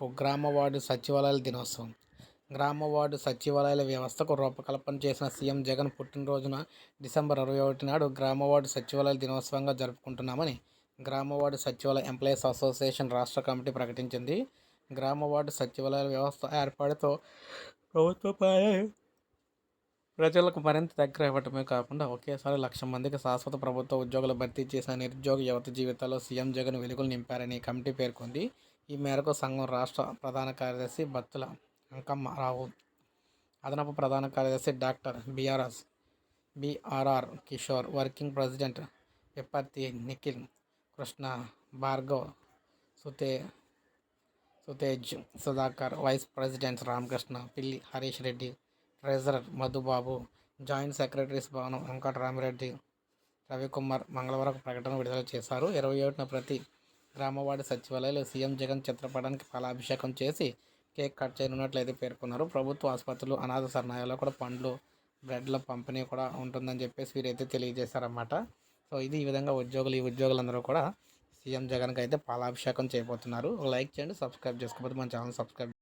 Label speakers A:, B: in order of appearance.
A: రేపు గ్రామ వార్డు సచివాలయాల దినోత్సవం. గ్రామ వార్డు సచివాలయాల వ్యవస్థకు రూపకల్పన చేసిన సీఎం జగన్ పుట్టినరోజున డిసెంబర్ ఇరవై ఒకటి నాడు గ్రామ వార్డు సచివాలయాల దినోత్సవంగా జరుపుకుంటున్నామని గ్రామ వార్డు సచివాలయ ఎంప్లాయీస్ అసోసియేషన్ రాష్ట్ర కమిటీ ప్రకటించింది. గ్రామ వార్డు సచివాలయాల వ్యవస్థ ఏర్పాటుతో ప్రభుత్వ ప్రజలకు మరింత దగ్గర ఇవ్వటమే కాకుండా ఒకేసారి లక్ష మందికి శాశ్వత ప్రభుత్వ ఉద్యోగులు భర్తీ చేసిన నిరుద్యోగ యువత జీవితాల్లో సీఎం జగన్ వెలుగులు నింపారని కమిటీ పేర్కొంది. ఈ మేరకు సంఘం రాష్ట్ర ప్రధాన కార్యదర్శి బత్తుల అంకమ్మరావు అదనపు ప్రధాన కార్యదర్శి doctor BRS BRR Kishore working president Vipparthi Nikhil Krishna Bhargav సుతే Sutej Sudhakar vice president Ramakrishna Pilli Harish Reddy treasurer Madhubabu joint secretaries Bhavanam Venkataramireddy Ravikumar మంగళవారం ప్రకటన విడుదల చేశారు. ఇరవై ఒకటిన ప్రతి గ్రామవాడి సచివాలయంలో సీఎం జగన్ చిత్రపటానికి ఫలాభిషేకం చేసి కేక్ కట్ చేయనున్నట్లయితే పేర్కొన్నారు. ప్రభుత్వ ఆసుపత్రులు అనాథ శరణాలయాల్లో కూడా పండ్లు బ్రెడ్ల పంపిణీ కూడా ఉంటుందని చెప్పేసి వీరైతే తెలియజేశారన్నమాట. సో ఇది ఈ విధంగా ఉద్యోగులు ఈ ఉద్యోగులందరూ కూడా సీఎం జగన్కి అయితే పాలాభిషేకం చేయబోతున్నారు. లైక్ చేయండి సబ్స్క్రైబ్ చేసుకోకపోతే మన ఛానల్ సబ్స్క్రైబ్